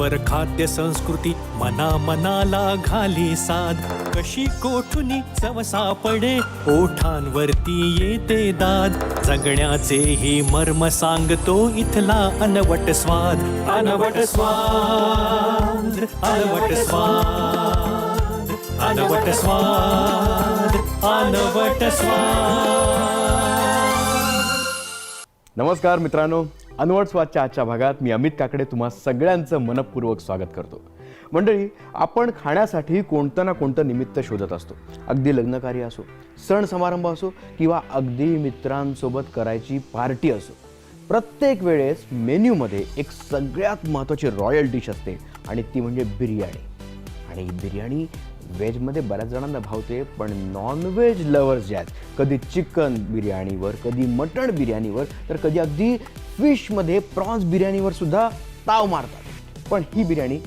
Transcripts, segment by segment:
वर खाद्य संस्कृती मना मनाला घाली साध. कशी कोठुनी चव सापडे ओठांवरती येते दाद. जगण्याचे ही मर्म सांगतो इथला अनवट स्वाद. अनवट स्वाद अनवट स्वाद अनवट स्वाद अनवट स्वाद. नमस्कार मित्रांनो. अनवट स्वादच्या आजच्या भागात मी अमित काकडे तुम्हा सगळ्यांचं मनपूर्वक स्वागत करतो. मंडळी आपण खाण्यासाठी कोणतं ना कोणतं निमित्त शोधत असतो. अगदी लग्नकार्य असो सण समारंभ असो किंवा अगदी मित्रांसोबत करायची पार्टी असो. प्रत्येक वेळेस मेन्यूमध्ये एक सगळ्यात महत्त्वाची रॉयल डिश असते आणि ती म्हणजे बिर्याणी. आणि बिर्याणी व्हेजमध्ये बऱ्याच जणांना भावते पण नॉनव्हेज लवर्स जे आहेत कधी चिकन बिर्याणीवर कधी मटण बिर्याणीवर तर कधी अगदी फिशमध्ये प्रॉन्स बिर्याणीवर सुद्धा ताव मारतात. पण ही बिर्याणी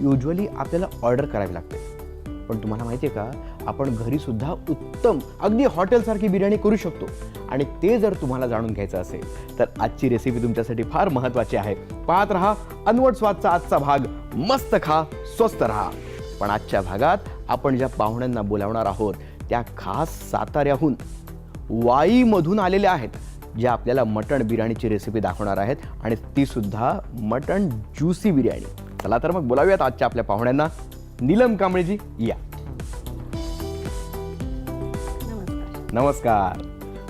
युजली आपल्याला ऑर्डर करावी लागते. पण तुम्हाला माहिती आहे का आपण घरीसुद्धा उत्तम अगदी हॉटेलसारखी बिर्याणी करू शकतो. आणि ते जर तुम्हाला जाणून घ्यायचं असेल तर आजची रेसिपी तुमच्यासाठी फार महत्त्वाची आहे. पाहत रहा अनवट स्वादचा आजचा भाग. मस्त खा स्वस्त रहा. पण आजच्या भागात आपण ज्या पाहुण्यांना बोलावणार आहोत त्या खास साताऱ्याहून वाईमधून आलेल्या आहेत ज्या आपल्याला मटण बिर्याणीची रेसिपी दाखवणार आहेत आणि ती सुद्धा मटण ज्युसी बिर्याणी. चला तर मग बोलावूयात आजच्या आपल्या पाहुण्यांना. नीलम कांबळेजी या. नमस्कार.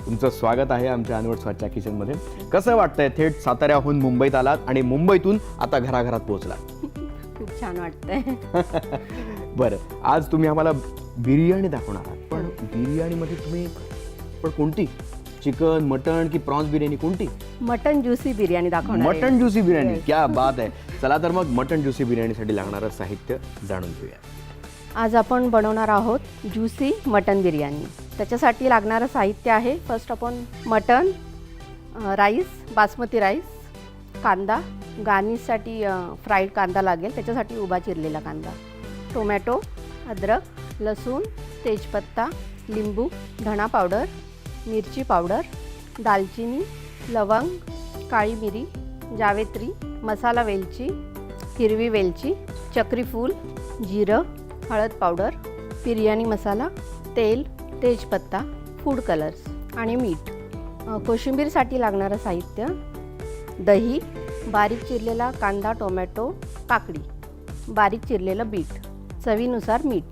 तुमचं स्वागत आहे आमच्या अनवट स्वादच्या किचनमध्ये. कसं वाटतंय थेट साताऱ्याहून मुंबईत आलात आणि मुंबईतून आता घराघरात पोहोचलात? खूप छान वाटतंय. बरं आज तुम्ही आम्हाला बिर्याणी दाखवणार आहात. पण बिर्याणीमध्ये तुम्ही पण कोणती? चिकन मटण की प्रॉन्स बिर्याणी कोणती? मटन ज्युसी बिर्याणी दाखवणार आहे. Mutton juicy biryani. क्या बात आहे. चला तर मग मटन ज्युसी बिर्याणीसाठी लागणारं साहित्य जाणून घेऊया. आज आपण बनवणार आहोत ज्युसी मटन बिर्याणी. त्याच्यासाठी लागणारं साहित्य आहे फर्स्ट आपण मटन अ, राईस बासमती राईस कांदा गार्निशसाठी फ्राईड कांदा लागेल. त्याच्यासाठी उभा चिरलेला कांदा. टोमॅटो अद्रक लसूण तेजपत्ता लिंबू धणा पावडर मिरची पावडर दालचिनी लवंग काळी मिरी जावेत्री मसाला वेलची हिरवी वेलची चक्रीफूल जिरं हळद पावडर बिर्याणी मसाला तेल तेजपत्ता फूड कलर्स आणि मीठ. कोशिंबीरसाठी लागणारं साहित्य दही बारीक चिरलेला कांदा टोमॅटो काकडी बारीक चिरलेलं बीट. चवीनुसार मीठ.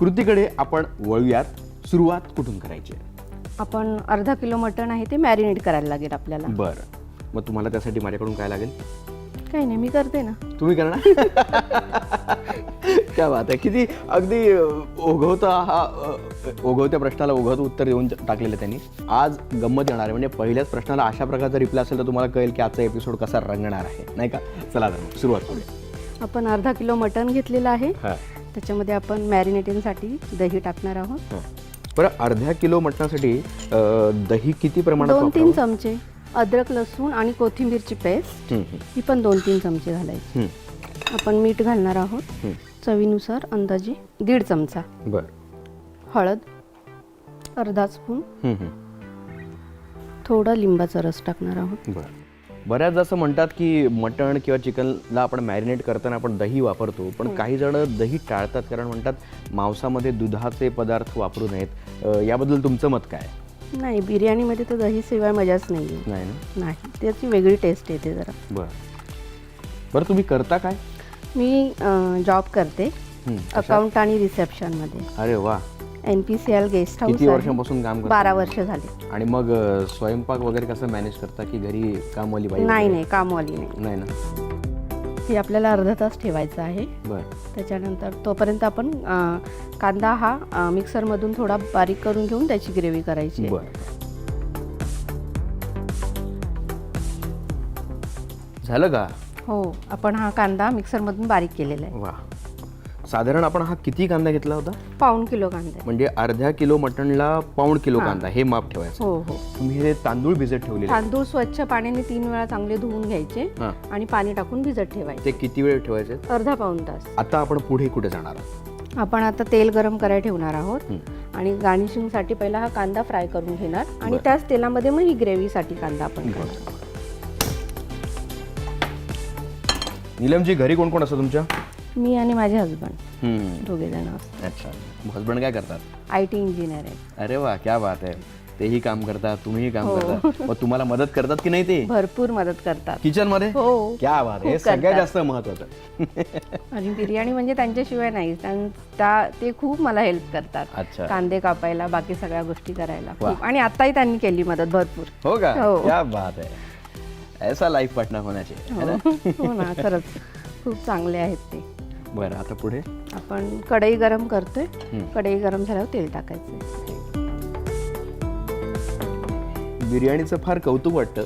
कृतीकडे आपण वळूयात. सुरुवात कुठून करायची? आहे? आपण अर्धा किलो मटण आहे ते मॅरिनेट करायला लागेल आपल्याला. बरं. मग तुम्हाला त्यासाठी माझ्याकडून काय लागेल? काही नाही मी करते ना. तुम्ही करणार? क्या बात आहे किती अगदी ओघवता हा ओघवत्या प्रश्नाला ओघवत उत्तर देऊन टाकलेलं त्यांनी. आज गंमत येणार आहे. म्हणजे पहिल्याच प्रश्नाला अशा प्रकारचा रिप्लाय असेल तर तुम्हाला कळेल की आजचा एपिसोड कसा रंगणार आहे. नाही का? चला तर सुरुवात करूया. आपण अर्धा किलो मटण घेतलेलं आहे. त्याच्यामध्ये आपण मॅरिनेटिंगसाठी दही टाकणार आहोत. हां. बरं अर्ध्या किलो मटणासाठी दही किती प्रमाणात दोन तीन? चमचे. अद्रक लसूण आणि कोथिंबीरची पेस्ट. हं, पण दोन तीन चमचे घालायची. आपण मीठ घालणार आहोत. चवीनुसार अंदाजे दीड चमचा. बरं. हळद अर्धा स्पून. हं, हं. थोडा लिंबाचा रस टाकणार आहोत. बरं. बऱ्याच असं म्हणतात की मटण किंवा चिकनला आपण मॅरिनेट करताना आपण दही वापरतो पण काही जण दही टाळतात कारण म्हणतात मांसामध्ये दुधाचे पदार्थ वापरू नयेत. याबद्दल तुमचं मत काय? नाही बिर्याणीमध्ये तर दहीशिवाय मजाच नाही नाही त्याची वेगळी टेस्ट येते जरा. बरं. बरं तुम्ही करता काय? मी जॉब करते? अकाउंट आणि रिसेप्शनमध्ये अरे वा. N P C L guest house किती. वर्षांपासून काम करता? बारा वर्ष झाली. आणि मग स्वयंपाक वगैरे कसं मॅनेज करता की घरी कामवाली बाई नाही? नाही कामवाली नाही. नाही ना? हे आपल्याला अर्धा तास ठेवायचं आहे. बरं. त्याच्यानंतर तोपर्यंत आपण कांदा हा मिक्सरमधून थोडा बारीक करून घेऊन त्याची ग्रेव्ही करायची झालं का? हो आपण हा कांदा मिक्सरमधून बारीक केलेला आहे. वा. साधारण आपण हा किती कांदा घेतला होता? पाऊण किलो कांदा. आहे. म्हणजे अर्ध्या किलो मटणला पाऊण किलो कांदा हे माप ठेवायचं. हो हो. तुम्ही हे तांदूळ भिजत ठेवलेले तांदूळ स्वच्छ पाण्याने तीन वेळा चांगले धुवून घ्यायचे हां. आणि पाणी टाकून भिजत ठेवायचे. ते किती वेळ ठेवायचे? अर्धा पाऊण तास. आता आपण पुढे कुठे जाणार आहोत? आपण आता तेल गरम करायला ठेवणार आहोत हं. आणि गार्निशिंगसाठी पहिला हा कांदा फ्राय करून घेणार आणि. त्याच तेलामध्ये मग ही ग्रेव्हीसाठी कांदा आपण करणार. नीलमजी घरी कोण कोण असतं तुमच्या? मी आणि माझे हम्म. दोघे जण असतो. अच्छा. हजबंड काय करतात? आय टी इंजिनियर आहे. अरे वा क्या बात आहे. तेही काम करतात तुम्हीही काम करतात. मग तुम्हाला मदत करतात की नाही ते? भरपूर मदत करतात. किचनमध्ये हो. क्या बात आहे. हे खूप सगळ्यात. जास्त महत्वाचं. आणि बिर्याणी म्हणजे त्यांच्याशिवाय नाही. त्यां- त्या ते खूप मला हेल्प करतात. अच्छा. कांदे कापायला बाकी सगळ्या गोष्टी करायला. खूप. आणि आताही त्यांनी केली मदत भरपूर. हो का? हो. क्या बात आहे. ऐसा लाईफ पार्टनर होण्याचे है? हो ना खरंच. खूप चांगले आहेत ते. बरं आता पुढे? आपण कढई गरम करतोय. कढई गरम झाल्यावर तेल टाकायचं. बिर्याणीचं फार कौतुक वाटतं.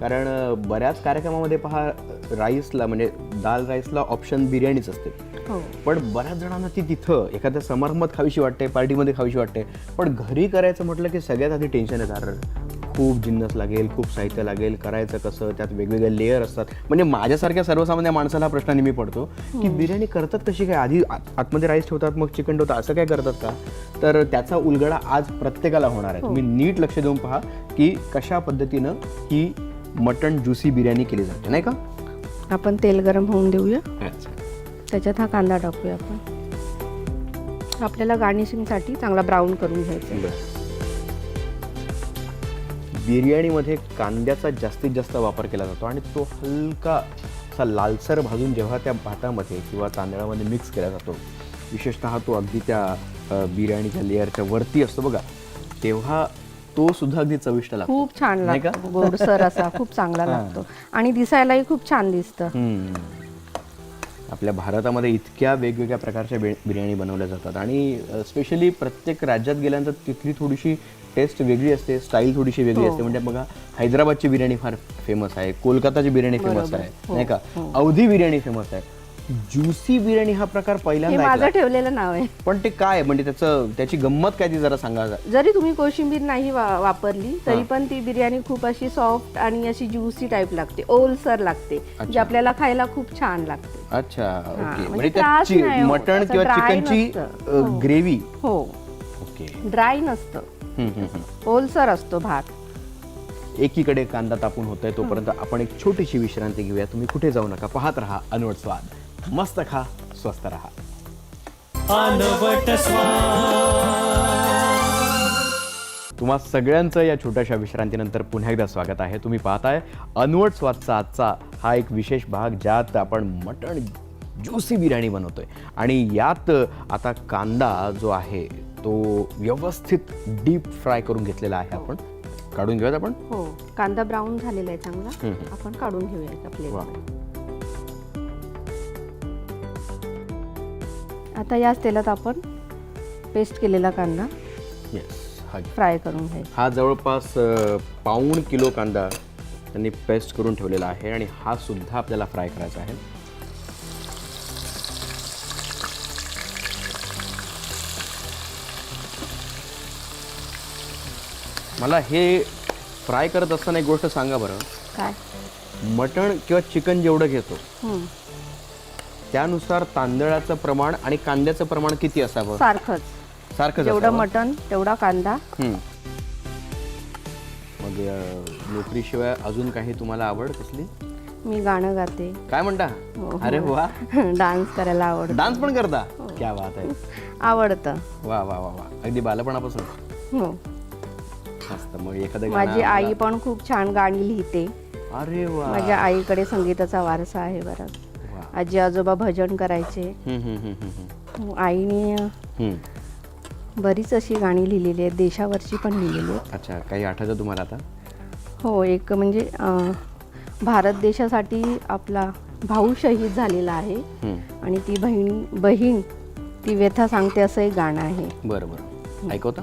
कारण अं, बऱ्याच कार्यक्रमामध्ये पहा राईसला म्हणजे दाल राईसला ऑप्शन बिर्याणीच असते. हो. पण बऱ्याच जणांना ती तिथं एखाद्या समारंभात खावीशी वाटते पार्टीमध्ये खावीशी वाटते. पण घरी करायचं म्हटलं की सगळ्यात आधी टेन्शन आहे कारण खूप जिन्नस लागेल खूप साहित्य लागेल करायचं कसं त्यात वेगवेगळे लेअर असतात. म्हणजे माझ्यासारख्या सर्वसामान्य माणसाला हा प्रश्न नेहमी पडतो की बिर्याणी करतात कशी काय? आधी आत- आतमध्ये राईस ठेवतात मग चिकन ठेवतात असं काय करतात का? तर त्याचा उलगडा आज प्रत्येकाला होणार आहे. तुम्ही नीट लक्ष देऊन पहा की कशा पद्धतीनं ही मटण ज्युसी बिर्याणी केली जाते नाही का? आपण तेल गरम होऊन देऊया. त्याच्यात हा कांदा टाकूया आपण. आपल्याला गार्निशिंगसाठी चांगला ब्राऊन करून घ्यायचा. बिर्याणीमध्ये कांद्याचा जास्तीत जास्त वापर केला जातो आणि तो हलका असा लालसर भाजून जेव्हा त्या भातामध्ये किंवा तांदळामध्ये मिक्स केला जातो विशेषतः तो अगदी त्या बिर्याणीच्या लेअरच्या वरती असतो बघा तेव्हा तो सुद्धा अगदी चविष्ट लागतो. खूप छान? लागतो गोडसर असा खूप चांगला लागतो. आणि दिसायलाही खूप छान दिसतं. आपल्या भारतामध्ये इतक्या वेगवेगळ्या प्रकारच्या बिर्याणी बनवल्या जातात. आणि स्पेशली प्रत्येक राज्यात गेल्यानंतर तिथली थोडीशी टेस्ट वेगळी असते स्टाईल थोडीशी वेगळी असते. म्हणजे बघा हैदराबादची बिर्याणी फार फेमस आहे कोलकाताची बिर्याणी फेमस आहे नाही का? अवधी बिर्याणी फेमस आहे. ज्युसी बिर्याणी हा प्रकार हे पहिल्यांदा माझं. ठेवलेलं नाव आहे. पण ते काय म्हणजे त्याचं त्याची गंमत काय ती जरा सांगा. जरी तुम्ही कोशिंबीर नाही वा- वापरली तरी पण ती बिर्याणी खूप अशी सॉफ्ट आणि अशी ज्युसी टाईप लागते. ओलसर लागते जे आपल्याला खायला खूप छान लागते. अच्छा ओके. म्हणजे म्हणजे मटण किंवा चिकनची. ग्रेव्ही हो. ओके. ड्राय नसतं. ओलसर असतो भात. एकीकडे कांदा तापून होतोय तोपर्यंत आपण एक छोटीशी विश्रांती घेऊया. तुम्ही कुठे जाऊ नका पाहत राहा अनवट स्वाद. मस्त खा स्वस्त राहा. अनवट तुम्हा सगळ्यांचं या छोट्याशा विश्रांतीनंतर पुन्हा एकदा स्वागत आहे. तुम्ही पाहताय अनवट स्वादचा आजचा हा एक विशेष भाग ज्यात आपण मटण ज्युसी बिर्याणी बनवतोय. आणि यात आता कांदा जो आहे तो व्यवस्थित डीप फ्राय करून घेतलेला आहे आपण. काढून घेऊयात आपण? हो कांदा ब्राऊन झालेला आहे चांगला. हम्म. आपण काढून घेऊया एका. प्लेट आता याच तेलात आपण पेस्ट केलेला कांदा येस हा. फ्राय करून घ्यायचा. हा जवळपास अ, पाऊण किलो कांदा त्यांनी पेस्ट करून ठेवलेला आहे आणि हा सुद्धा आपल्याला फ्राय करायचा आहे. मला हे फ्राय करत असताना एक गोष्ट सांगा बरं. काय? मटण किंवा चिकन जेवढं घेतो हम्म. त्यानुसार तांदळाचं प्रमाण आणि कांद्याचं प्रमाण किती असावं? सारखंच. सारखं जेवढं मटण तेवढा कांदा. मग अ, नोकरीशिवाय अजून काही तुम्हाला आवड कसली? मी गाणं गाते. काय म्हणता? हो. अरे वा. डान्स करायला आवडतं. डान्स पण करता? क्या बात आहे. आवडतं. वा वा वा वा. अगदी बालपणापासून. हो. मस्त मग एखादं माझी आई पण खूप छान गाणी लिहिते. अरे वा. माझ्या आईकडे संगीताचा वारसा आहे बराच वा. आजी आजोबा भजन करायचे. हम्म, हम्म, हम्म, हम्म, आईने हम्म. बरीच अशी गाणी लिहिलेली आहेत देशावरची पण लिहिलेली आहेत. अच्छा काही आठवतं तुम्हाला आता? हो एक म्हणजे अं, भारत देशासाठी आपला भाऊ शहीद झालेला आहे. हम्म. आणि ती बहीण बहीण ती व्यथा सांगते असं एक गाणं आहे. बरं बरं. ऐकवता?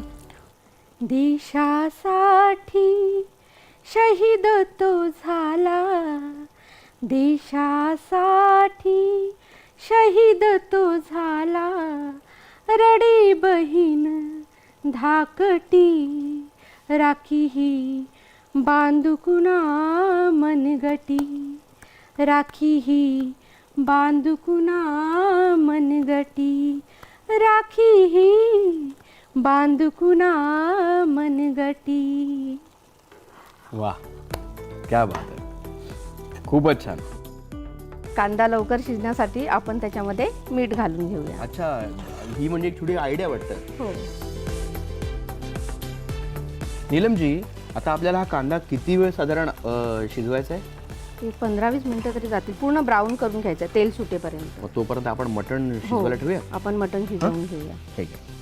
देशासाठी शहीद तो झाला. देशासाठी शहीद तो झाला. रडी बहीण धाकटी राखी ही बांधुकुणा मनगटी. राखी ही बांधुकुणा मनगटी. राखी ही बांधुकुणा मनगटी वा क्या बात आहे खूपच छान. कांदा लवकर शिजण्यासाठी आपण त्याच्यामध्ये मीठ घालून घेऊया. अच्छा ही म्हणजे एक छोटी आयडिया वाटतं. हो. नीलमजी आता आपल्याला हा कांदा किती वेळ साधारण अ, शिजवायचा आहे ते पंधरा वीस मिनिटं तरी जातील. पूर्ण ब्राऊन करून घ्यायचं तेल सुटेपर्यंत. मग तोपर्यंत आपण मटण हो. शिजवायला ठेवूया? आपण मटण शिजवून घेऊया. ठीक आहे.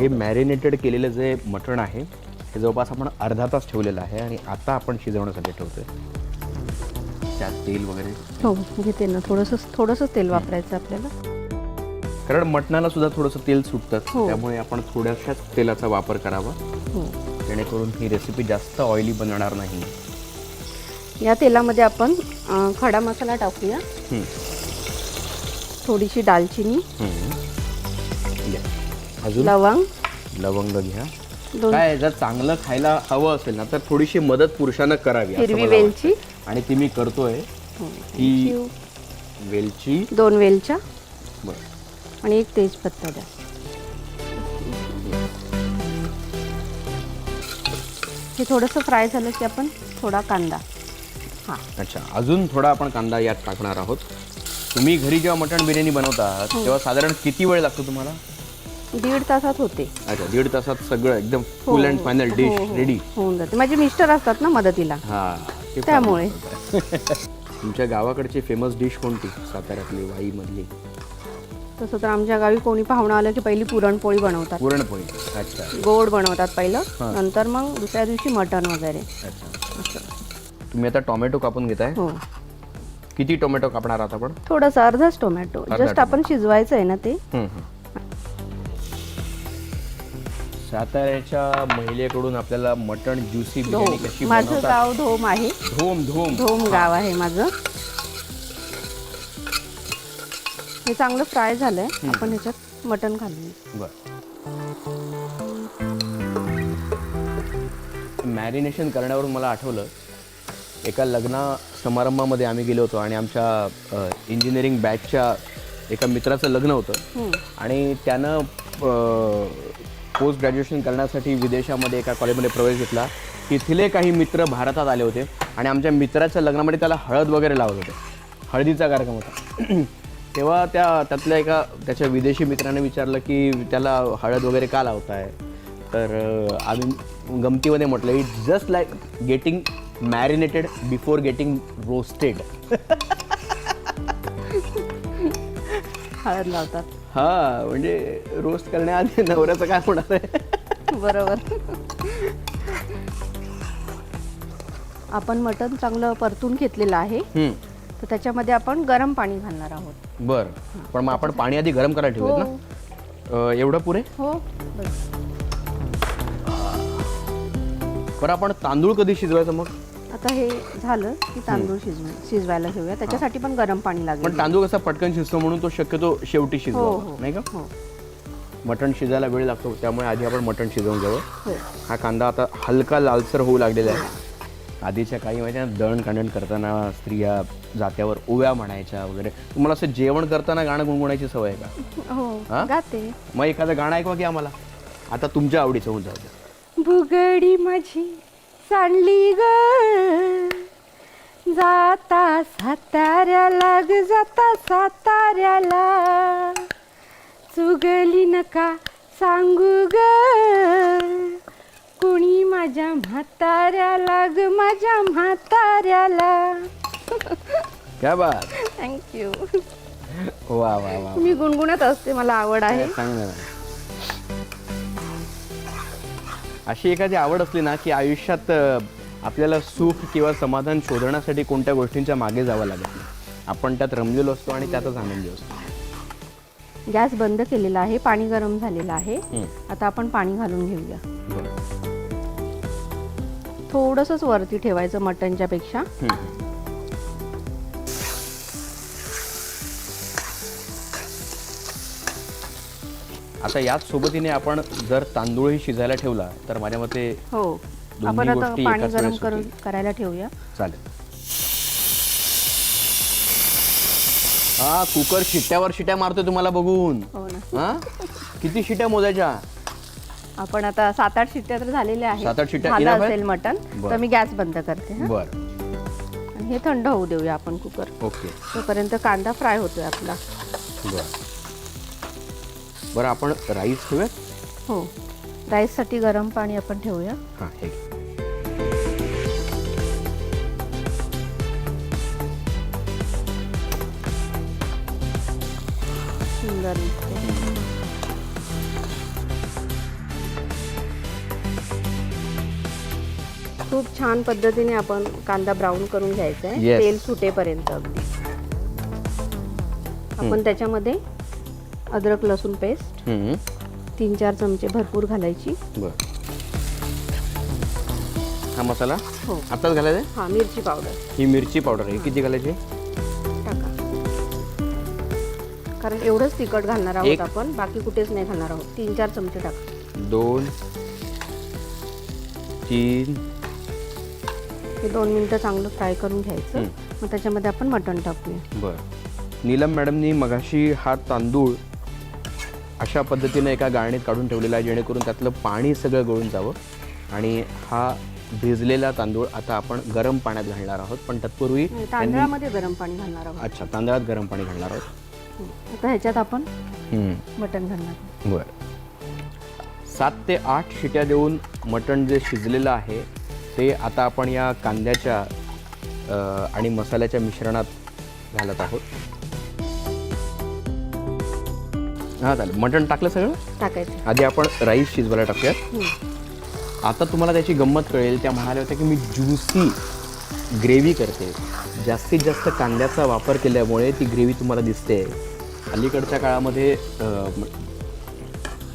हे मॅरिनेटेड केलेलं जे मटण आहे हे जवळपास आपण अर्धा तास ठेवलेलं आहे आणि आता आपण शिजवण्यासाठी ठेवतोय. त्यात तेल वगैरे. हो घेते ना. थोडंसं थोडंसं तेल वापरायचं आपल्याला. कारण मटणाला सुद्धा थोडंसं तेल सुटतं. हो. त्यामुळे आपण थोड्याशाच तेलाचा वापर करावा. हो. जेणेकरून ही रेसिपी जास्त ऑइली बनणार नाही. या तेलामध्ये आपण अं, खडा मसाला टाकूया. हं. थोडीशी दालचिनी. हं. अजून? लवंग. लवंग घ्या दोन. काय जर चांगलं खायला हवं असेल ना तर थोडीशी मदत पुरुषानं करावी असं हिरवी मला वाटतं. वेलची. आणि ती मी करतोय. हो, ही वेलची, वेलची. दोन वेलच्या. बरं. आणि एक तेजपत्ता द्या. हे थोडंसं फ्राय झालं की आपण थोडा कांदा. हां. अच्छा अजून थोडा आपण कांदा यात टाकणार आहोत. तुम्ही घरी जेव्हा मटण बिर्याणी बनवता तेव्हा साधारण किती वेळ लागतो तुम्हाला? दीड तासात होते. अच्छा दीड तासात सगळं एकदम फुल अँड फायनल डिश हो, रेडी होऊन जाते. माझे मिस्टर असतात ना मदतीला. हा ते त्यामुळे. तुमच्या गावाकडची फेमस डिश कोणती? साताऱ्यातली वाईमधली? तसं तर आमच्या गावी कोणी पाहुणं आलं की पहिली पुरणपोळी बनवतात. पुरणपोळी. अच्छा. गोड बनवतात पहिलं. हां. नंतर मग दुसऱ्या दिवशी मटण वगैरे. अच्छा. तुम्ही आता टोमॅटो कापून घेताय? हो. किती टोमॅटो कापणार आहात आपण? थोडंसं अर्धाच टोमॅटो. अर्धा जस्ट आपण शिजवायचं आहे ना ते. हम्म, हम्म. साताऱ्याच्या महिलेकडून आपल्याला मटण ज्युसी बिर्याणी कशी माझं बनवतात? गाव धोम आहे. धोम धोम धोम गाव आहे माझं. हे चांगलं फ्राय झालंय. आपण ह्याच्यात मटण घालूया. बर. मॅरिनेशन करण्यावरून मला आठवलं एका लग्ना समारंभामध्ये आम्ही गेलो होतो आणि आमच्या इंजिनिअरिंग बॅचच्या एका मित्राचं लग्न होतं. आणि त्यानं पोस्ट ग्रॅज्युएशन करण्यासाठी विदेशामध्ये एका कॉलेजमध्ये प्रवेश घेतला. तिथले काही मित्र भारतात आले होते आणि आमच्या मित्राच्या लग्नामध्ये त्याला हळद वगैरे लावत होते. हळदीचा कार्यक्रम होता. तेव्हा त्या त्यातल्या एका त्याच्या विदेशी मित्राने विचारलं की त्याला हळद वगैरे का लावताय? तर आम्ही गमतीमध्ये म्हटलं it just like getting marinated before getting roasted हळद लावतात. हा म्हणजे रोस्ट करण्याआधी नवऱ्याचं काय होणार आहे? बरोबर. आपण मटण चांगलं परतून घेतलेलं आहे. तर त्याच्यामध्ये आपण गरम पाणी घालणार आहोत. बरं. पण मग आपण पाणी आधी गरम करायला ठेवूयात हो. ना अं, एवढं पुरे? हो बस. बरं आपण तांदूळ कधी शिजवायचं मग? आता हे झालं की तांदूळ शिजवाय शिजवायला ठेवूया त्याच्यासाठी पण गरम पाणी लागेल. पण तांदूळ कसा पटकन शिजतो म्हणून तो शक्यतो शेवटी हो शिजवा. हो नाही का? हो. मटण शिजायला वेळ लागतो. त्यामुळे आधी आपण मटण शिजवून घ्यावं हो. हा कांदा आता हलका लालसर होऊ लागलेला आहे. आधीच्या काही माहिती आहे दळण कांडण करताना स्त्रिया जात्यावर ओव्या म्हणायच्या वगैरे. तुम्हाला असं जेवण करताना गाणं गुणगुणायची सवय आहे का? हो हा? गाते. मग एखादं गाणं ऐकवा की आम्हाला. आता तुमच्या आवडीचं होऊन जाऊ द्या. भुगडी माझी सांडली ग. जाता साताऱ्याला ग जाता साताऱ्याला. चुगली नका सांगू ग. कुणी माझ्या म्हाताऱ्याला ग माझ्या म्हाताऱ्याला. क्या बात. थँक्यू वा वा वा मी गुणगुणत असते मला आवड आहे. सांग ना अशी एखादी आवड असली ना की आयुष्यात आपल्याला सुख किंवा समाधान शोधण्यासाठी कोणत्या गोष्टींच्या मागे जावं लागत नाही. आपण त्यात रमलेलो असतो आणि त्यातच आनंदी असतो. गॅस बंद केलेला आहे पाणी गरम झालेलं आहे. आता आपण पाणी घालून घेऊया. बरं. थोडंसंच वरती ठेवायचं मटनच्या पेक्षा आता याच सोबतीने आपण जर तांदूळही शिजायला ठेवला तर माझ्या मते हो दोन्ही आपण आता गोष्टी पाणी एकाच गरम वेळेस करून होतील. करायला ठेवूया. चालेल. हा कुकर शिट्ट्यावर शिट्ट्या मारतोय तुम्हाला बघून. हो ना. हा? किती शिट्ट्या मोजायच्या? आपण आता सात आठ शिट्ट्या तर झालेल्या आहेत. सात आठ शिट्ट्या झालं enough आहेत? असेल मटण बरं. तर मी गॅस बंद करते हा. बर. आणि हे थंड होऊ देऊया आपण कुकर. ओके. तोपर्यंत कांदा फ्राय होतोय आपला. बर. बरं आपण राईस ठेवूयात? हो. राईससाठी गरम पाणी आपण ठेवूया. हां हे सुंदर दिसते. खूप छान पद्धतीने आपण कांदा ब्राऊन करून घ्यायचा आहे. Yes. तेल सुटेपर्यंत अगदी. आपण त्याच्यामध्ये अद्रक लसूण पेस्ट. हम्म. तीन चार चमचे भरपूर घालायची. बर. हा मसाला? हो. आताच घालायचा? आहे? हा मिरची पावडर. ही मिरची पावडर आहे. किती घालायची? टाका. कारण एवढंच तिखट घालणार एक. आहोत आपण. बाकी कुठेच नाही घालणार आहोत. तीन चार चमचे टाका. दोन. तीन. हे दोन मिनटं चांगलं फ्राय करून घ्यायचं. हं. मग त्याच्यामध्ये आपण मटण टाकूया. बर. नीलम मॅडमनी मगाशी हा तांदूळ अशा पद्धतीने एका गाळणीत काढून ठेवलेला आहे जेणेकरून त्यातलं पाणी सगळं गळून जावं आणि हा भिजलेला तांदूळ आता आपण गरम पाण्यात घालणार आहोत पण तत्पूर्वी त्यांनी तांदळामध्ये गरम पाणी घालणार आहोत अच्छा तांदळात गरम पाणी घालणार आहोत. आता ह्याच्यात आपण. मटण घालणार. बर सात ते आठ शिट्या देऊन मटण जे शिजलेलं आहे ते आता आपण या कांद्याच्या आणि मसाल्याच्या मिश्रणात घालत आहोत हां चालेल. मटण टाकलं सगळं? टाकायचं. आधी आपण राईस शिजवायला टाकूयात. आता तुम्हाला त्याची गंमत कळेल. त्या म्हणाल्या होत्या की मी ज्युसी ग्रेव्ही करते. जास्तीत जास्त कांद्याचा वापर केल्यामुळे ती ग्रेव्ही तुम्हाला दिसते. अलीकडच्या काळामध्ये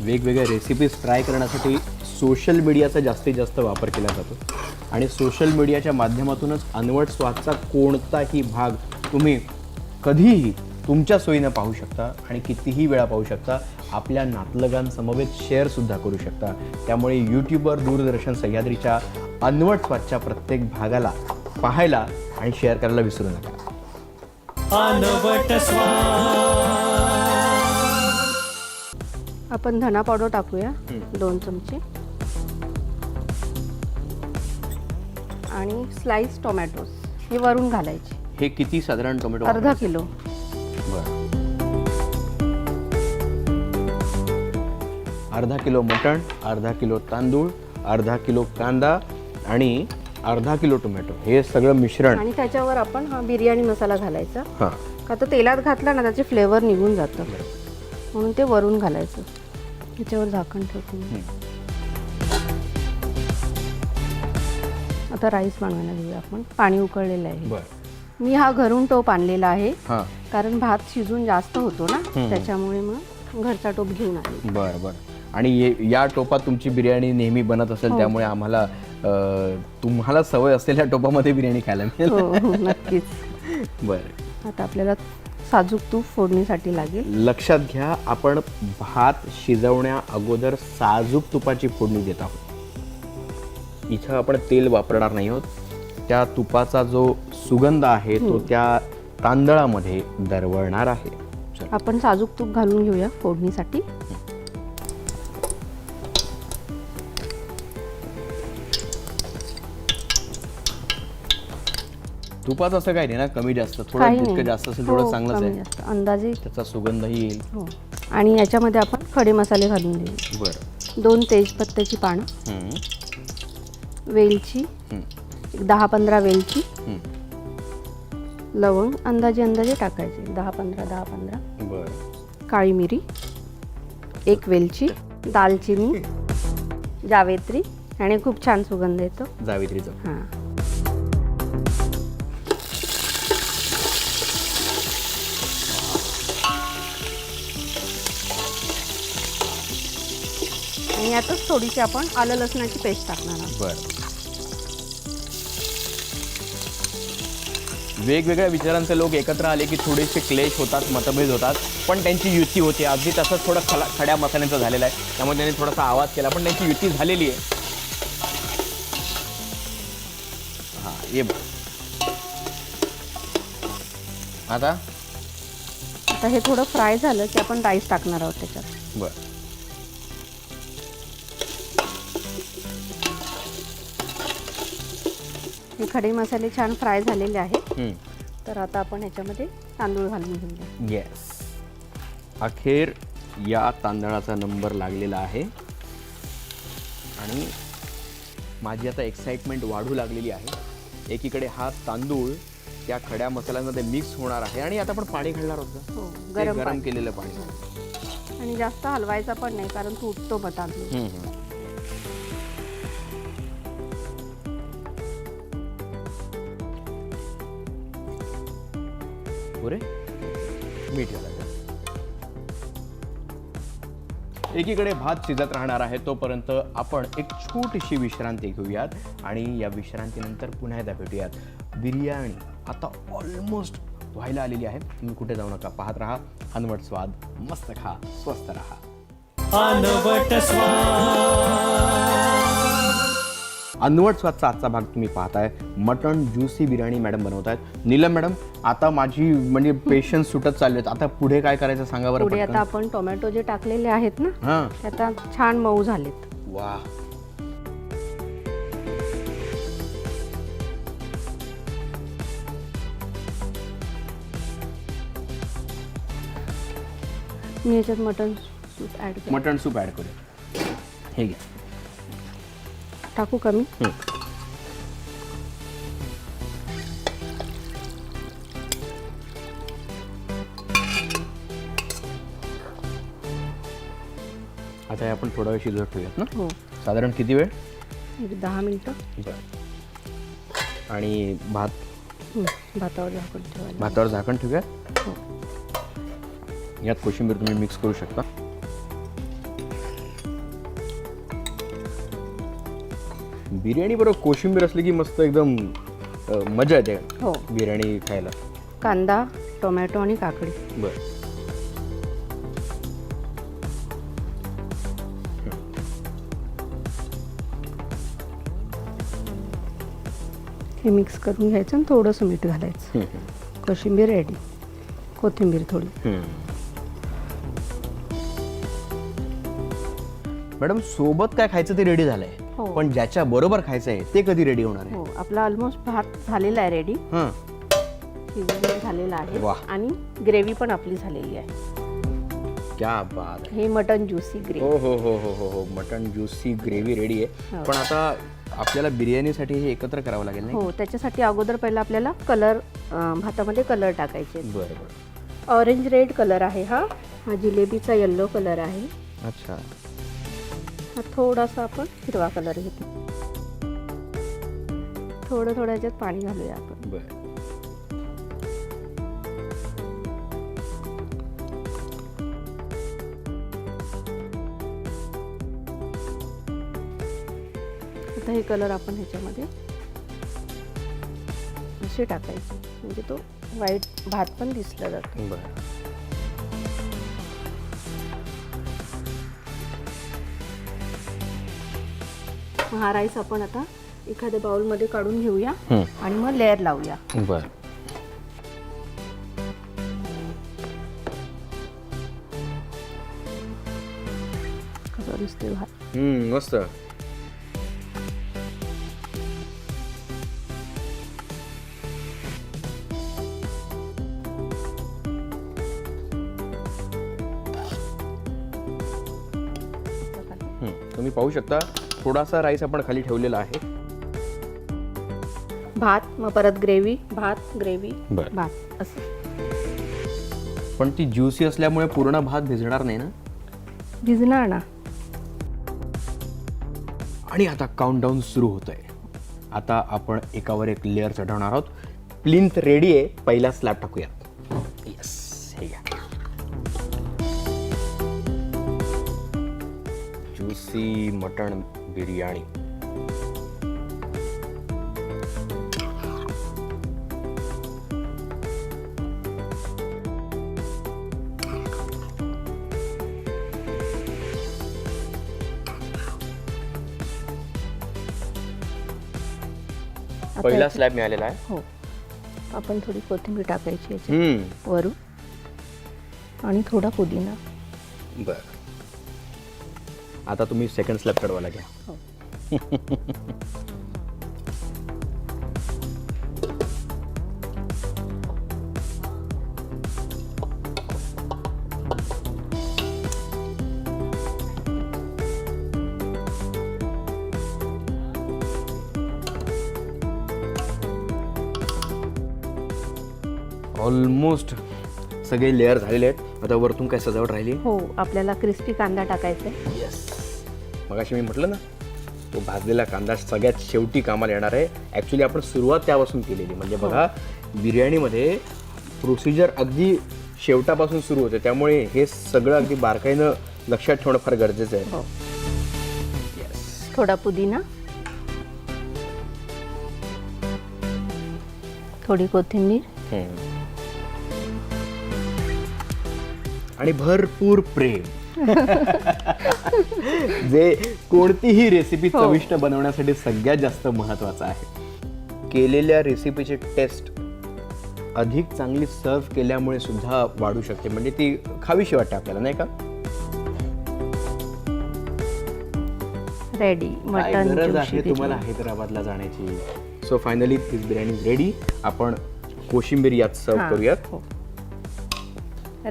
वेगवेगळ्या रेसिपीज ट्राय करण्यासाठी सोशल मीडियाचा जास्तीत जास्त वापर केला जातो. आणि सोशल मीडियाच्या माध्यमातूनच अनवट स्वादचा कोणताही भाग तुम्ही कधीही तुमच्या सोयीनं पाहू शकता आणि कितीही वेळा पाहू शकता आपल्या नातलगांसमवेत शेअरसुद्धा करू शकता. त्यामुळे यूट्यूबवर दूरदर्शन सह्याद्रीच्या अनवट स्वादच्या प्रत्येक भागाला पाहायला आणि शेअर करायला विसरू नका. अनवट आपण धना पावडर टाकूया दोन चमचे. आणि स्लाइस टोमॅटोज हे वरून घालायचे. हे किती साधारण टोमॅटो अर्धा किलो. बरं. अर्धा किलो मटण अर्धा किलो तांदूळ अर्धा किलो कांदा आणि अर्धा किलो टोमॅटो. हे सगळं मिश्रण. आणि त्याच्यावर आपण हा बिर्याणी मसाला घालायचा. हां. का तर तेलात घातला ना त्याचे फ्लेवर निघून जातं. म्हणून ते वरून घालायचं. त्याच्यावर झाकण ठेवतो. आता राईस बनवायला घेऊया आपण. पाणी उकळलेलं आहे. बरं. मी हा घरून टोप आणलेला आहे. हां. कारण भात शिजून जास्त होतो ना त्याच्यामुळे मग घरचा टोप घेऊन आले. बरं बरं. आणि ये- या टोपात तुमची बिर्याणी नेहमी बनत असेल हो. त्यामुळे आम्हाला अं, तुम्हाला सवय असलेल्या टोपामध्ये बिर्याणी खायला मिळेल. हो हो नक्कीच. बरं. आता आपल्याला साजूक तूप फोडणीसाठी लागेल. लक्षात घ्या आपण भात शिजवण्या अगोदर साजूक तुपाची फोडणी देत आहोत. इथं आपण तेल वापरणार नाही आहोत. त्या तुपाचा जो सुगंध आहे तो त्या तांदळामध्ये दरवळणार आहे. आपण साजूक तूप घालून घेऊया फोडणीसाठी. तुपाचं असं काही नाही ना कमी जास्त थोडं काही जितकं नाही. जास्त असेल हो, तेवढं चांगलंच कमी आहे. जास्त. अंदाजे त्याचा सुगंधही येईल. हो. आणि याच्यामध्ये आपण खडे मसाले घालून देऊ. बरं. दोन तेजपत्त्याची पानं. हम्म, वेलची. हम्म, एक दहा पंधरा वेलची. लवंग अंदाजे अंदाजे टाकायचे. दहा पंधरा दहा पंधरा बरं. काळी मिरी. एक वेलची. दालचिनी. जावेत्री. आणि खूप छान सुगंध येतो. जावित्रीचं. हां. आणि यातच थोडीशी आपण आलं लसणाची पेस्ट टाकणार आहोत. बरं. वेगवेगळ्या विचारांचे लोक एकत्र आले की थोडेसे क्लेश होतात मतभेद होतात. पण त्यांची युती होते. अगदी तसंच थोडं खला खड्या मसाल्यांचं झालेलं आहे. त्यामुळे त्यांनी थोडासा आवाज केला. पण त्यांची युती झालेली आहे. हां ये आता? आता हे थोडं फ्राय झालं की आपण राईस टाकणार आहोत त्याच्यात. बरं. खडे मसाले छान फ्राय झालेले आहेत. तर आता आपण ह्याच्यामध्ये तांदूळ घालून घेऊया. येस अखेर या तांदळाचा नंबर लागलेला आहे. आणि माझी आता एक्साइटमेंट वाढू लागलेली आहे. एकीकडे हा तांदूळ त्या खड्या मसाल्यांमध्ये मिक्स होणार आहे. आणि आता आपण पाणी घालणार होतं हो ते गरम गरम. केलेलं पाणी. आणि जास्त हलवायचा पण नाही कारण तुटतो मग तांदूळ मीठ घालायचं एकीकडे भात शिजत राहणार आहे तोपर्यंत आपण एक छोटीशी विश्रांती घेऊयात आणि या विश्रांतीनंतर पुन्हा एकदा भेटूयात. बिर्याणी आता ऑलमोस्ट व्हायला आलेली आहे. तुम्ही कुठे जाऊ नका पाहत राहा. अनवट स्वाद मस्त खा स्वस्त राहा. अनवट अनवट स्वादचा आजचा भाग तुम्ही पाहताय. मटण ज्युसी बिर्याणी मॅडम बनवत आहेत नीलम मॅडम आता माझी म्हणजे पेशन्स सुटत चालले आहेत आता पुढे काय करायचं सांगा बरं पुढे पटकन. आता आपण टोमॅटो जे टाकलेले आहेत ना हां. ते आता छान मऊ झालेत. वा. मी याच्यात मटन सूप कर मटण सूप ॲड करूया. हे घ्या. टाकू कमी. आता हे आपण थोडा वेळ शिजवत ठेवूयात ना? हो. साधारण किती वेळ? एक दहा मिनटं. बरं. आणि भात? हं, भातावर झाकून ठेवायला भातावर झाकण ठेवूयात? हो. यात कोशिंबीर तुम्ही मिक्स करू शकता. बिर्याणी बरोबर कोशिंबीर असली की मस्त एकदम अ, मजा येते हो. बिर्याणी खायला. कांदा टोमॅटो आणि काकडी. बर. हे मिक्स करून घ्यायचं आणि थोडंसं मीठ घालायचं. कोशिंबीर रेडी कोथिंबीर थोडी. मॅडम सोबत काय खायचं ते रेडी झालंय? हो. पण ज्याच्या बरोबर खायचं आहे ते कधी रेडी होणार आहे? हो आपला ऑलमोस्ट भात झालेला आहे रेडी हां. झालेला आहे वाह. आणि ग्रेव्ही पण आपली झालेली आहे. क्या बात आहे. हे मटन ज्युसी ग्रेव्ही हो हो हो हो हो हो. मटन ज्युसी ग्रेव्ही रेडी आहे. हो. पण आता आपल्याला बिर्याणीसाठी हे एकत्र करावं लागेल नाही हो त्याच्यासाठी अगोदर पहिला आपल्याला कलर भातामध्ये कलर टाकायचे बरं बरं. ऑरेंज रेड कलर आहे हा. हा जिलेबीचा येल्लो कलर आहे. अच्छा. थोडासा आपण हिरवा कलर घेतो. थोडं थोडं याच्यात पाणी घालूया आपण. बरं. आता हे कलर आपण ह्याच्यामध्ये असे टाकायचे. म्हणजे तो व्हाईट भात पण दिसला जातो. बरं. हा राईस आपण आता एखाद्या बाउलमध्ये काढून घेऊया हं. आणि मग लेअर लावूया. बरं. कसा दिसतोय भात हम्म, मस्त. तुम्ही पाहू शकता? थोडासा राईस आपण खाली ठेवलेला आहे. भात मग परत ग्रेव्ही भात ग्रेव्ही बरं. भात असं. पण ती ज्युसी असल्यामुळे पूर्ण भात भिजणार नाही ना? भिजणार ना. आणि आता काउंटडाऊन सुरू होत आहे आता आपण एकावर एक लेअर चढवणार आहोत. प्लिंथ रेडी आहे. पहिला स्लॅब टाकूयात. येस हे घ्या. Juicy mutton biryani. पहिला स्लॅब मिळालेला आहे. हो. आपण थोडी कोथिंबीर टाकायची याच्यात हम्म, वरून आणि थोडा पुदिना. बरं. आता तुम्ही सेकंड स्लॅब कडवायला घ्या. हो. ऑलमोस्ट सगळे लेअर झालेले आहेत. आता वरतून काय सजावट राहिली? हो आपल्याला क्रिस्पी कांदा टाकायचा आहे. मगाशी मी म्हटलं ना तो भाजलेला कांदा सगळ्यात शेवटी कामाला येणार आहे. ॲक्च्युली आपण सुरुवात त्यापासून केलेली. म्हणजे बघा बिर्याणीमध्ये प्रोसिजर अगदी शेवटापासून सुरू होते. त्यामुळे हे सगळं अगदी बारकाईनं लक्षात ठेवणं फार गरजेचं आहे. हो. थोडा पुदिना. थोडी कोथिंबीर. आणि भरपूर प्रेम. जे कोणतीही रेसिपी हो. चविष्ट बनवण्यासाठी सगळ्यात जास्त महत्वाचं आहे. केलेल्या रेसिपीची टेस्ट अधिक चांगली सर्व केल्यामुळे सुद्धा वाढू शकते. म्हणजे ती खावीशी वाटते आपल्याला नाही का? रेडी काय मटन गरज आहे तुम्हाला हैदराबादला जाण्याची? सो फायनली बिर्याणी रेडी आपण कोशिंबीर यात सर्व करूयात. हो.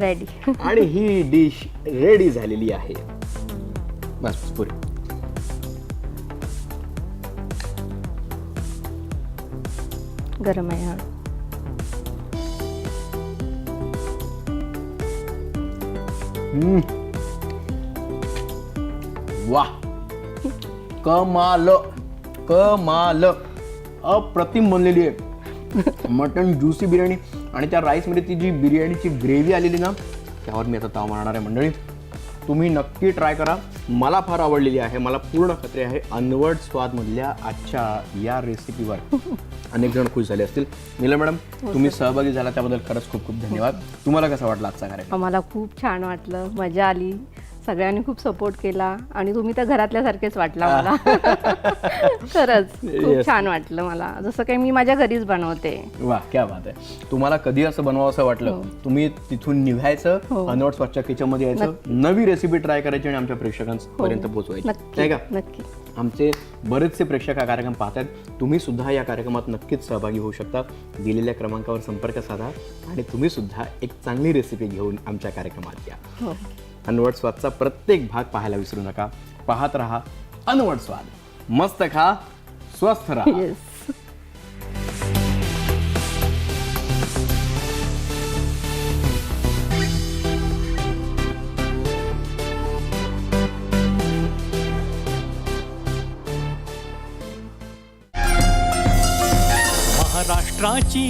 रेडी आणि ही डिश रेडी झालेली आहे. बस पुरे. गरम आहे हा वा कमाल कमाल. अप्रतिम बनलेली आहे. Mutton juicy biryani. आणि त्या राईसमध्ये ती जी बिर्याणीची ग्रेव्ही आलेली ना त्यावर मी आता ताव मारणार आहे मंडळी. तुम्ही नक्की ट्राय करा. मला फार आवडलेली आहे मला पूर्ण खात्री आहे. अनवट स्वादमधल्या आजच्या या रेसिपीवर अनेक जण खुश झाले असतील. नीला मॅडम तुम्ही सहभागी झाला त्याबद्दल खरंच खूप खूप धन्यवाद. तुम्हाला कसा वाटला आजचा कार्यक्रम? आम्हाला खूप छान वाटलं. मजा आली. सगळ्यांनी खूप सपोर्ट केला आणि तुम्ही तर घरातल्यासारखेच वाटला मला. खरंच खूप. छान वाटलं मला. जसं काही मी माझ्या घरीच बनवते. वा क्या बात आहे. तुम्हाला कधी असं बनवावं असं वाटलं तुम्ही तिथून निघायचं हो. अनवट स्वच्छ किचनमध्ये यायचं नवी रेसिपी ट्राय करायची आणि आमच्या प्रेक्षकांपर्यंत पोहोचवायची. नक्की नाही का? नक्की. आमचे बरेचसे प्रेक्षक हा कार्यक्रम पाहतात तुम्ही सुद्धा या कार्यक्रमात नक्कीच सहभागी होऊ शकता. दिलेल्या क्रमांकावर संपर्क साधा आणि तुम्ही सुद्धा एक चांगली रेसिपी घेऊन आमच्या कार्यक्रमात या. हो. अनवट स्वादचा प्रत्येक भाग पाहायला विसरू नका. पाहत राहा अनवट स्वाद. मस्त खा स्वस्थ राहा.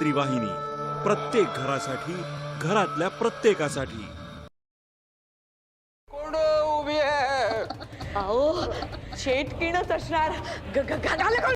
सह्याद्री वाहिनी. प्रत्येक घरासाठी घरातल्या प्रत्येकासाठी. अहो शेट किणच असणार. ग- ग- ग- घाला- घाला.